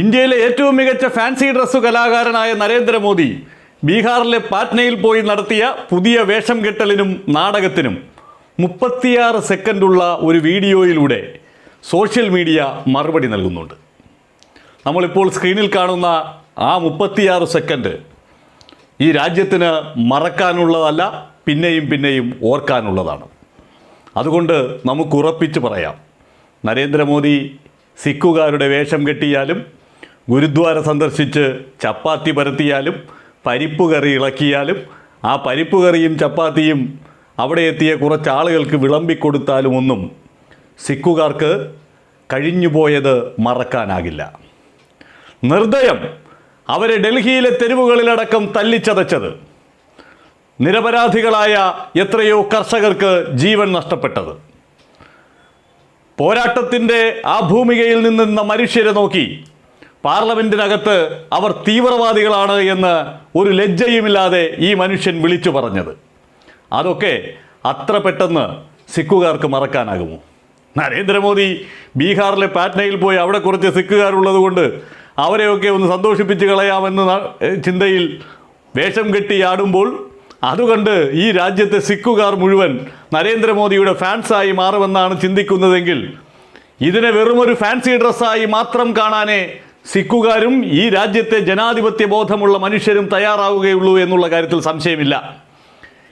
ഇന്ത്യയിലെ ഏറ്റവും മികച്ച ഫാൻസി ഡ്രസ്സ് കലാകാരനായ നരേന്ദ്രമോദി ബീഹാറിലെ പാറ്റ്നയിൽ പോയി നടത്തിയ പുതിയ വേഷം കെട്ടലിനും നാടകത്തിനും മുപ്പത്തിയാറ് സെക്കൻഡുള്ള ഒരു വീഡിയോയിലൂടെ സോഷ്യൽ മീഡിയ മറുപടി നൽകുന്നുണ്ട്. നമ്മളിപ്പോൾ സ്ക്രീനിൽ കാണുന്ന ആ മുപ്പത്തിയാറ് സെക്കൻഡ് ഈ രാജ്യത്തിന് മറക്കാനുള്ളതല്ല പിന്നെയും പിന്നെയും ഓർക്കാനുള്ളതാണ്. അതുകൊണ്ട് നമുക്ക് ഉറപ്പിച്ച് പറയാം നരേന്ദ്രമോദി സിക്കുകാരുടെ വേഷം കെട്ടിയാലും ഗുരുദ്വാര സന്ദർശിച്ച് ചപ്പാത്തി പരത്തിയാലും പരിപ്പ് കറി ഇളക്കിയാലും ആ പരിപ്പ് കറിയും ചപ്പാത്തിയും അവിടെ എത്തിയ കുറച്ച് ആളുകൾക്ക് വിളമ്പിക്കൊടുത്താലും ഒന്നും സിഖുകാർക്ക് കഴിഞ്ഞുപോയത് മറക്കാനാകില്ല. നിർദ്ദയം അവരെ ഡൽഹിയിലെ തെരുവുകളിലടക്കം തല്ലിച്ചതച്ചത്. നിരപരാധികളായ എത്രയോ കർഷകർക്ക് ജീവൻ നഷ്ടപ്പെട്ടത്. പോരാട്ടത്തിന്റെ ആ ഭൂമികയിൽ നിന്നിരുന്ന മനുഷ്യരെ നോക്കി പാർലമെന്റിനകത്ത് അവർ തീവ്രവാദികളാണ് എന്ന് ഒരു ലജ്ജയുമില്ലാതെ ഈ മനുഷ്യൻ വിളിച്ചു പറഞ്ഞത്. അതൊക്കെ അത്ര പെട്ടെന്ന് സിഖുകാർക്ക് മറക്കാനാകുമോ? നരേന്ദ്രമോദി ബീഹാറിലെ പാറ്റ്നയിൽ പോയി അവിടെ കുറച്ച് സിഖുകാരുള്ളത് കൊണ്ട് അവരെയൊക്കെ ഒന്ന് സന്തോഷിപ്പിച്ച് കളയാമെന്ന ചിന്തയിൽ വേഷം കെട്ടി ആടുമ്പോൾ അതുകണ്ട് ഈ രാജ്യത്തെ സിഖുകാർ മുഴുവൻ നരേന്ദ്രമോദിയുടെ ഫാൻസായി മാറുമെന്നാണ് ചിന്തിക്കുന്നതെങ്കിൽ ഇതിനെ വെറുമൊരു ഫാൻസി ഡ്രസ്സായി മാത്രം കാണാനേ സിഖുകാരും ഈ രാജ്യത്തെ ജനാധിപത്യ ബോധമുള്ള മനുഷ്യരും തയ്യാറാവുകയുള്ളൂ എന്നുള്ള കാര്യത്തിൽ സംശയമില്ല.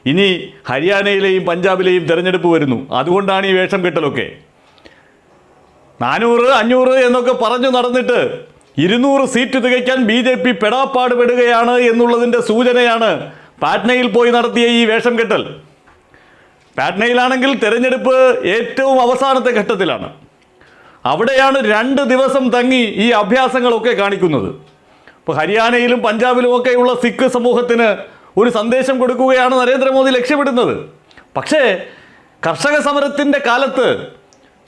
ഇനി ഹരിയാനയിലെയും പഞ്ചാബിലെയും തെരഞ്ഞെടുപ്പ് വരുന്നു. അതുകൊണ്ടാണ് ഈ വേഷം കെട്ടലൊക്കെ. നാനൂറ് അഞ്ഞൂറ് എന്നൊക്കെ പറഞ്ഞു നടന്നിട്ട് ഇരുന്നൂറ് സീറ്റ് തികയ്ക്കാൻ ബി ജെ പി പെടാപ്പാട് പെടുകയാണ് എന്നുള്ളതിന്റെ സൂചനയാണ് പാറ്റ്നയിൽ പോയി നടത്തിയ ഈ വേഷം കെട്ടൽ. പാറ്റ്നയിലാണെങ്കിൽ തെരഞ്ഞെടുപ്പ് ഏറ്റവും അവസാനത്തെ ഘട്ടത്തിലാണ്. അവിടെയാണ് രണ്ട് ദിവസം തങ്ങി ഈ അഭ്യാസങ്ങളൊക്കെ കാണിക്കുന്നത്. ഇപ്പോൾ ഹരിയാനയിലും പഞ്ചാബിലും ഒക്കെയുള്ള സിഖ് സമൂഹത്തിന് ഒരു സന്ദേശം കൊടുക്കുകയാണ് നരേന്ദ്രമോദി ലക്ഷ്യമിടുന്നത്. പക്ഷേ കർഷക സമരത്തിന്റെ കാലത്ത്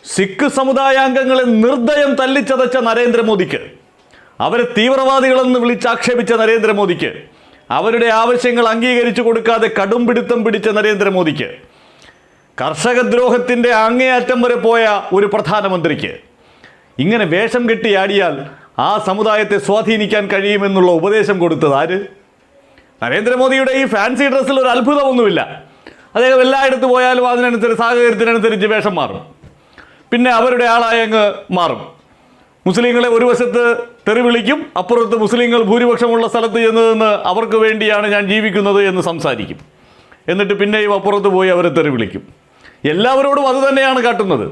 സിഖ് സമുദായാംഗങ്ങളെ നിർദ്ദയം തല്ലിച്ചതച്ച നരേന്ദ്രമോദിക്ക് അവരെ തീവ്രവാദികളെന്ന് വിളിച്ചാക്ഷേപിച്ച നരേന്ദ്രമോദിക്ക് അവരുടെ ആവശ്യങ്ങൾ അംഗീകരിച്ചു കൊടുക്കാതെ കടുംപിടുത്തം പിടിച്ച നരേന്ദ്രമോദിക്ക് കർഷകദ്രോഹത്തിന്റെ അങ്ങേയറ്റം വരെ പോയ ഒരു പ്രധാനമന്ത്രിക്ക് ഇങ്ങനെ വേഷം കെട്ടിയാടിയാൽ ആ സമുദായത്തെ സ്വാധീനിക്കാൻ കഴിയുമെന്നുള്ള ഉപദേശം കൊടുത്തത് ആര്? നരേന്ദ്രമോദിയുടെ ഈ ഫാൻസി ഡ്രസ്സിൽ ഒരു അത്ഭുതമൊന്നുമില്ല. അദ്ദേഹം എല്ലായിടത്ത് പോയാലും അതിനനുസരിച്ച് സാഹചര്യത്തിനനുസരിച്ച് വേഷം മാറും. പിന്നെ അവരുടെ ആളായങ്ങ് മാറും. മുസ്ലിങ്ങളെ ഒരു വശത്ത് തെറി വിളിക്കും അപ്പുറത്ത് മുസ്ലിങ്ങൾ ഭൂരിപക്ഷമുള്ള സ്ഥലത്ത് ചെന്നതെന്ന് അവർക്ക് വേണ്ടിയാണ് ഞാൻ ജീവിക്കുന്നത് എന്ന് സംസാരിക്കും. എന്നിട്ട് പിന്നെയും അപ്പുറത്ത് പോയി അവരെ തെറി വിളിക്കും. എല്ലാവരോടും അത് തന്നെയാണ് കാട്ടുന്നത്.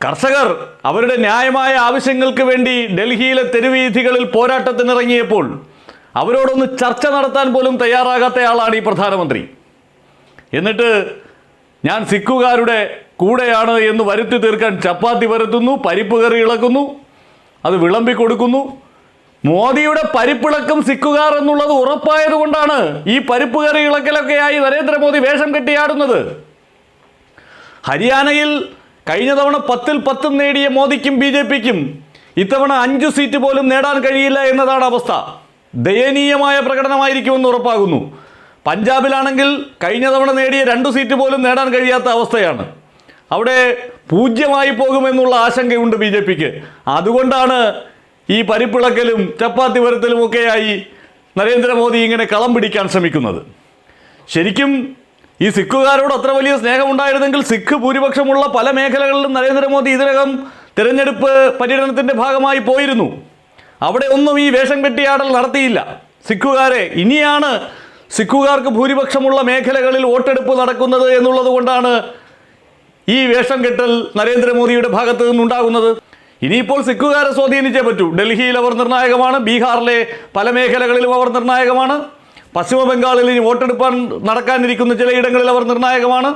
കർഷകർ അവരുടെ ന്യായമായ ആവശ്യങ്ങൾക്ക് വേണ്ടി ഡൽഹിയിലെ തെരുവീഥികളിൽ പോരാട്ടത്തിനിറങ്ങിയപ്പോൾ അവരോടൊന്ന് ചർച്ച നടത്താൻ പോലും തയ്യാറാകാത്തയാളാണ് ഈ പ്രധാനമന്ത്രി. എന്നിട്ട് ഞാൻ സിഖുകാരുടെ കൂടെയാണ് എന്ന് വരുത്തി തീർക്കാൻ ചപ്പാത്തി വരുത്തുന്നു പരിപ്പ് കറി ഇളക്കുന്നു അത് വിളമ്പി കൊടുക്കുന്നു. മോദിയുടെ പരിപ്പിളക്കം സിഖുകാർ എന്നുള്ളത് ഉറപ്പായതുകൊണ്ടാണ് ഈ പരിപ്പ് കറി ഇളക്കലൊക്കെയായി നരേന്ദ്രമോദി വേഷം കെട്ടിയാടുന്നത് ഹരിയാനയിൽ കഴിഞ്ഞ തവണ പത്തിൽ പത്തും നേടിയ മോദിക്കും ബി ജെ പിക്കും ഇത്തവണ അഞ്ച് സീറ്റ് പോലും നേടാൻ കഴിയില്ല എന്നതാണ് അവസ്ഥ. ദയനീയമായ പ്രകടനമായിരിക്കുമെന്ന് ഉറപ്പാകുന്നു. പഞ്ചാബിലാണെങ്കിൽ കഴിഞ്ഞ തവണ നേടിയ രണ്ട് സീറ്റ് പോലും നേടാൻ കഴിയാത്ത അവസ്ഥയാണ്. അവിടെ പൂജ്യമായി പോകുമെന്നുള്ള ആശങ്കയുണ്ട് ബി ജെ പിക്ക്. അതുകൊണ്ടാണ് ഈ പരിപ്പിളക്കലും ചപ്പാത്തി വരുത്തലും ഒക്കെയായി നരേന്ദ്രമോദി ഇങ്ങനെ കളം പിടിക്കാൻ ശ്രമിക്കുന്നത്. ശരിക്കും ഈ സിഖുകാരോട് അത്ര വലിയ സ്നേഹമുണ്ടായിരുന്നെങ്കിൽ സിഖ് ഭൂരിപക്ഷമുള്ള പല മേഖലകളിലും നരേന്ദ്രമോദി ഇതിനകം തിരഞ്ഞെടുപ്പ് പര്യടനത്തിന്റെ ഭാഗമായി പോയിരുന്നു. അവിടെ ഒന്നും ഈ വേഷം കെട്ടിയാടൽ നടത്തിയില്ല. സിഖുകാരെ ഇനിയാണ് സിഖുകാർക്ക് ഭൂരിപക്ഷമുള്ള മേഖലകളിൽ വോട്ടെടുപ്പ് നടക്കുന്നത് എന്നുള്ളത് കൊണ്ടാണ് ഈ വേഷം കെട്ടൽ നരേന്ദ്രമോദിയുടെ ഭാഗത്ത് നിന്നുണ്ടാകുന്നത്. ഇനിയിപ്പോൾ സിഖുകാരെ സ്വാധീനിച്ചേ പറ്റൂ. ഡൽഹിയിൽ അവർ നിർണായകമാണ് ബീഹാറിലെ പല മേഖലകളിലും അവർ നിർണായകമാണ്. പശ്ചിമ ബംഗാളിൽ ഇനി വോട്ടെടുപ്പാൻ നടക്കാനിരിക്കുന്ന ചിലയിടങ്ങളിൽ അവർ നിർണായകമാണ്.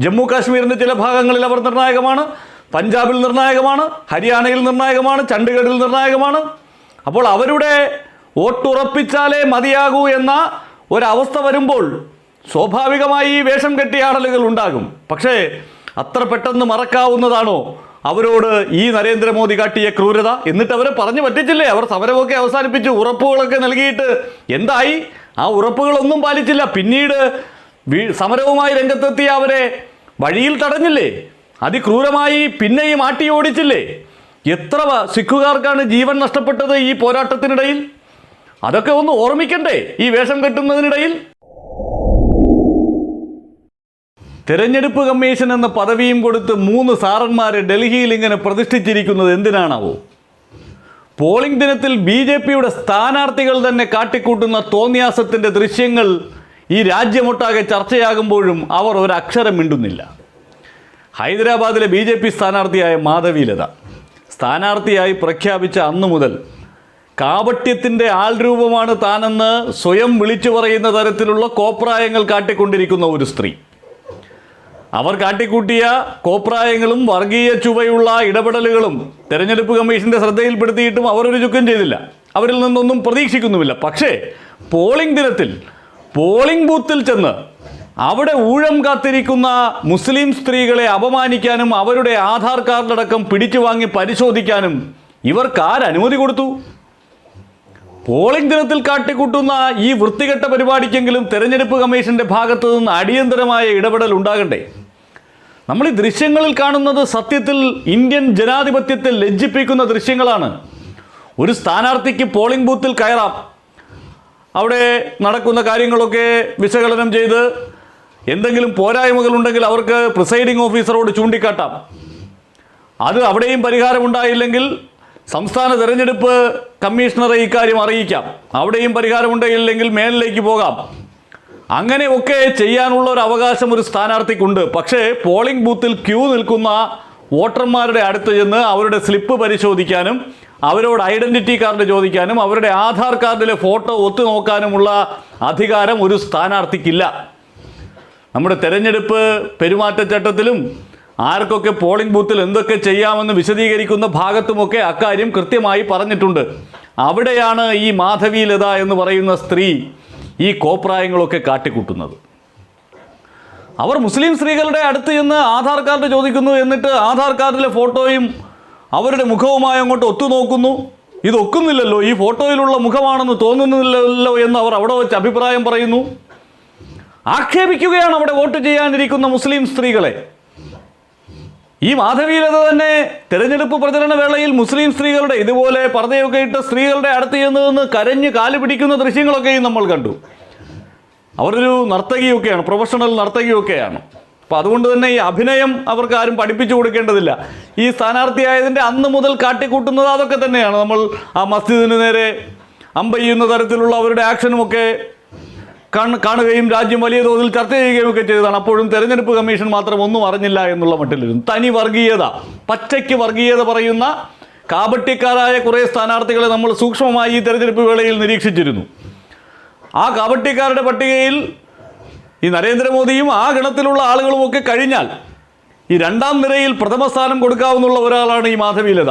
ജമ്മു കാശ്മീരിന്റെ ചില ഭാഗങ്ങളിൽ അവർ നിർണായകമാണ്. പഞ്ചാബിൽ നിർണായകമാണ്. ഹരിയാനയിൽ നിർണായകമാണ്. ചണ്ഡീഗഡിൽ നിർണായകമാണ്. അപ്പോൾ അവരുടെ വോട്ടുറപ്പിച്ചാലേ മതിയാകൂ എന്ന ഒരവസ്ഥ വരുമ്പോൾ സ്വാഭാവികമായി ഈ വേഷം കെട്ടിയാടലുകൾ ഉണ്ടാകും. പക്ഷേ അത്ര പെട്ടെന്ന് മറക്കാവുന്നതാണോ? അവരോട് ഈ നരേന്ദ്രമോദി കാട്ടിയ ക്രൂരത? എന്നിട്ട് അവരെ പറഞ്ഞു പറ്റിച്ചില്ലേ? അവർ സമരമൊക്കെ അവസാനിപ്പിച്ചു ഉറപ്പുകളൊക്കെ നൽകിയിട്ട് എന്തായി? ആ ഉറപ്പുകളൊന്നും പാലിച്ചില്ല. പിന്നീട് സമരവുമായി രംഗത്തെത്തിയ അവരെ വഴിയിൽ തടഞ്ഞില്ലേ? അതിക്രൂരമായി പിന്നെയും ആട്ടി ഓടിച്ചില്ലേ? എത്ര സിഖുകാർക്കാണ് ജീവൻ നഷ്ടപ്പെട്ടത് ഈ പോരാട്ടത്തിനിടയിൽ? അതൊക്കെ ഒന്ന് ഓർമ്മിക്കണ്ടേ ഈ വേഷം കെട്ടുന്നതിനിടയിൽ? തെരഞ്ഞെടുപ്പ് കമ്മീഷൻ എന്ന പദവിയും കൊടുത്ത് മൂന്ന് സാറന്മാരെ ഡൽഹിയിൽ ഇങ്ങനെ പ്രതിഷ്ഠിച്ചിരിക്കുന്നത് എന്തിനാണാവോ? പോളിംഗ് ദിനത്തിൽ ബി ജെ പിയുടെ സ്ഥാനാർത്ഥികൾ തന്നെ കാട്ടിക്കൂട്ടുന്ന തോന്നിയാസത്തിന്റെ ദൃശ്യങ്ങൾ ഈ രാജ്യമൊട്ടാകെ ചർച്ചയാകുമ്പോഴും അവർ ഒരക്ഷരം മിണ്ടുന്നില്ല. ഹൈദരാബാദിലെ ബി ജെ പി സ്ഥാനാർത്ഥിയായ മാധവീലത. സ്ഥാനാർത്ഥിയായി പ്രഖ്യാപിച്ച അന്നു മുതൽ കാപട്യത്തിന്റെ ആൾരൂപമാണ് താനെന്ന് സ്വയം വിളിച്ചു പറയുന്ന തരത്തിലുള്ള കോപ്രായങ്ങൾ കാട്ടിക്കൊണ്ടിരിക്കുന്ന ഒരു സ്ത്രീ. അവർ കാട്ടിക്കൂട്ടിയ കോപ്രായങ്ങളും വർഗീയ ചുവയുള്ള ഇടപെടലുകളും തെരഞ്ഞെടുപ്പ് കമ്മീഷന്റെ ശ്രദ്ധയിൽപ്പെടുത്തിയിട്ടും അവർ ഒരു ചുക്കം ചെയ്തില്ല. അവരിൽ നിന്നൊന്നും പ്രതീക്ഷിക്കുന്നുമില്ല. പക്ഷേ പോളിംഗ് ദിനത്തിൽ പോളിംഗ് ബൂത്തിൽ ചെന്ന് അവിടെ ഊഴം കാത്തിരിക്കുന്ന മുസ്ലിം സ്ത്രീകളെ അപമാനിക്കാനും അവരുടെ ആധാർ കാർഡടക്കം പിടിച്ചു വാങ്ങി പരിശോധിക്കാനും ഇവർക്ക് ആരനുമതി കൊടുത്തു? പോളിംഗ് ദിനത്തിൽ കാട്ടിക്കൂട്ടുന്ന ഈ വൃത്തികെട്ട പരിപാടിക്കെങ്കിലും തെരഞ്ഞെടുപ്പ് കമ്മീഷന്റെ ഭാഗത്തു നിന്ന് അടിയന്തരമായ ഇടപെടൽ ഉണ്ടാകണ്ടേ? നമ്മൾ ഈ ദൃശ്യങ്ങളിൽ കാണുന്നത് സത്യത്തിൽ ഇന്ത്യൻ ജനാധിപത്യത്തെ ലജ്ജിപ്പിക്കുന്ന ദൃശ്യങ്ങളാണ്. ഒരു സ്ഥാനാർത്ഥിക്ക് പോളിംഗ് ബൂത്തിൽ കയറാം. അവിടെ നടക്കുന്ന കാര്യങ്ങളൊക്കെ വിശകലനം ചെയ്ത് എന്തെങ്കിലും പോരായ്മകൾ ഉണ്ടെങ്കിൽ അവർക്ക് പ്രിസൈഡിംഗ് ഓഫീസറോട് ചൂണ്ടിക്കാട്ടാം. അത് അവിടെയും പരിഹാരമുണ്ടായില്ലെങ്കിൽ സംസ്ഥാന തെരഞ്ഞെടുപ്പ് കമ്മീഷണറെ ഇക്കാര്യം അറിയിക്കാം. അവിടെയും പരിഹാരമുണ്ടായില്ലെങ്കിൽ മേലിലേക്ക് പോകാം. അങ്ങനെയൊക്കെ ചെയ്യാനുള്ള ഒരു അവകാശം ഒരു സ്ഥാനാർത്ഥിക്കുണ്ട്. പക്ഷേ പോളിംഗ് ബൂത്തിൽ ക്യൂ നിൽക്കുന്ന വോട്ടർമാരുടെ അടുത്ത് ചെന്ന് അവരുടെ സ്ലിപ്പ് പരിശോധിക്കാനും അവരോട് ഐഡന്റിറ്റി കാർഡ് ചോദിക്കാനും അവരുടെ ആധാർ കാർഡിലെ ഫോട്ടോ ഒത്തു നോക്കാനുമുള്ള അധികാരം ഒരു സ്ഥാനാർത്ഥിക്കില്ല. നമ്മുടെ തെരഞ്ഞെടുപ്പ് പെരുമാറ്റച്ചട്ടത്തിലും ആർക്കൊക്കെ പോളിംഗ് ബൂത്തിൽ എന്തൊക്കെ ചെയ്യാമെന്ന് വിശദീകരിക്കുന്ന ഭാഗത്തുമൊക്കെ അക്കാര്യം കൃത്യമായി പറഞ്ഞിട്ടുണ്ട്. അവിടെയാണ് ഈ മാധവി ലത എന്ന് പറയുന്ന സ്ത്രീ ഈ കോപ്രായങ്ങളൊക്കെ കാട്ടിക്കൂട്ടുന്നത്. അവർ മുസ്ലിം സ്ത്രീകളുടെ അടുത്ത് ചെന്ന് ആധാർ കാർഡ് ചോദിക്കുന്നു എന്നിട്ട് ആധാർ കാർഡിലെ ഫോട്ടോയും അവരുടെ മുഖവുമായി അങ്ങോട്ട് ഒത്തുനോക്കുന്നു. ഇതൊക്കുന്നില്ലല്ലോ ഈ ഫോട്ടോയിലുള്ള മുഖമാണെന്ന് തോന്നുന്നില്ലല്ലോ എന്ന് അവർ അവിടെ വെച്ച് അഭിപ്രായം പറയുന്നു. ആക്ഷേപിക്കുകയാണ് അവിടെ വോട്ട് ചെയ്യാനിരിക്കുന്ന മുസ്ലിം സ്ത്രീകളെ. ഈ മാധവീലത തന്നെ തെരഞ്ഞെടുപ്പ് പ്രചരണ വേളയിൽ മുസ്ലിം സ്ത്രീകളുടെ ഇതുപോലെ പർദ്ദയൊക്കെ ഇട്ട സ്ത്രീകളുടെ അടുത്ത് ചെന്ന് നിന്ന് കരഞ്ഞ് കാൽ പിടിക്കുന്ന ദൃശ്യങ്ങളൊക്കെയും നമ്മൾ കണ്ടു. അവരൊരു നർത്തകിയൊക്കെയാണ് പ്രൊഫഷണൽ നർത്തകിയൊക്കെയാണ്. അപ്പോൾ അതുകൊണ്ട് തന്നെ ഈ അഭിനയം അവർക്ക് ആരും പഠിപ്പിച്ചു കൊടുക്കേണ്ടതില്ല. ഈ സ്ഥാനാർത്ഥിയായതിന്റെ അന്ന് മുതൽ കാട്ടിക്കൂട്ടുന്നത് അതൊക്കെ തന്നെയാണ്. നമ്മൾ ആ മസ്ജിദിന് നേരെ അമ്പെയ്യുന്ന തരത്തിലുള്ള അവരുടെ ആക്ഷനുമൊക്കെ കാണുകയും രാജ്യം വലിയ തോതിൽ ചർച്ച ചെയ്യുകയും ഒക്കെ ചെയ്തതാണ്. അപ്പോഴും തെരഞ്ഞെടുപ്പ് കമ്മീഷൻ മാത്രം ഒന്നും അറിഞ്ഞില്ല എന്നുള്ള മട്ടിലിരുന്നു. തനി വർഗീയത പച്ചയ്ക്ക് വർഗീയത പറയുന്ന കാപട്ടിക്കാരായ കുറേ സ്ഥാനാർത്ഥികളെ നമ്മൾ സൂക്ഷ്മമായി ഈ തെരഞ്ഞെടുപ്പ് വേളയിൽ നിരീക്ഷിച്ചിരുന്നു. ആ കാപട്ടിക്കാരുടെ പട്ടികയിൽ ഈ നരേന്ദ്രമോദിയും ആ ഗണത്തിലുള്ള ആളുകളുമൊക്കെ കഴിഞ്ഞാൽ ഈ രണ്ടാം നിരയിൽ പ്രഥമ സ്ഥാനം കൊടുക്കാവുന്ന ഒരാളാണ് ഈ മാധവീലത